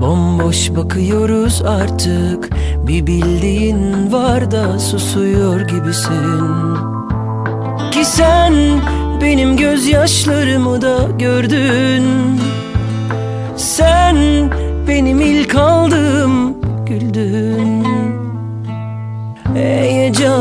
Bomboş bakıyoruz artık. Bir bildiğin var da susuyor gibisin. Ki sen benim gözyaşlarımı da gördün. Sen benim ilk aldığım güldün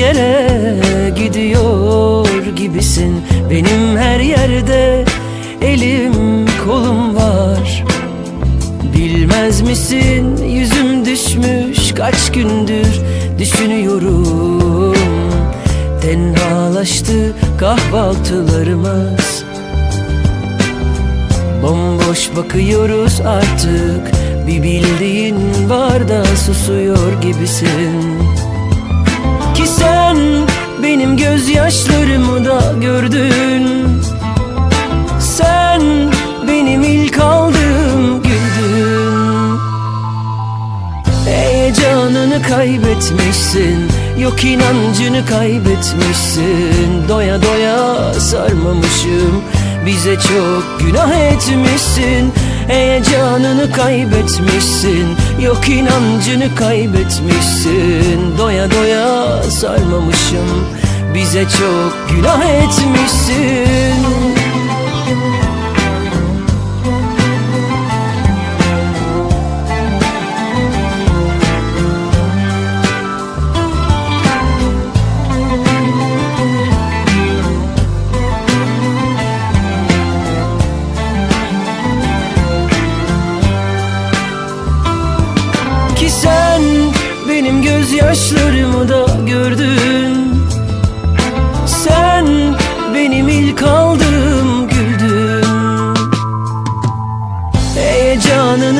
yere gidiyor gibisin. Benim her yerde elim kolum var. Bilmez misin yüzüm düşmüş kaç gündür düşünüyorum. Tenhalaştı kahvaltılarımız. Bomboş bakıyoruz artık. Bir bildiğin var da susuyor gibisin benim gözyaşlarımı da gördün. Sen benim ilk aldığım güldün. Heyecanını kaybetmişsin Yok inancını kaybetmişsin. Doya doya sarmamışım Bize çok günah etmişsin. Heyecanını kaybetmişsin Yok inancını kaybetmişsin. Doya doya sarmamışım Bize çok günah etmişsin. Ki sen benim gözyaşlarımı da gördün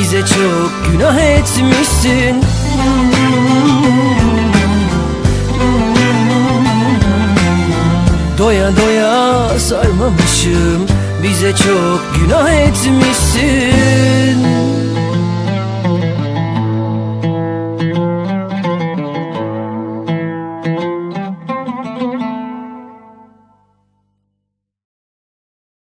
Bize çok günah etmişsin. Doya doya sarmamışım Bize çok günah etmişsin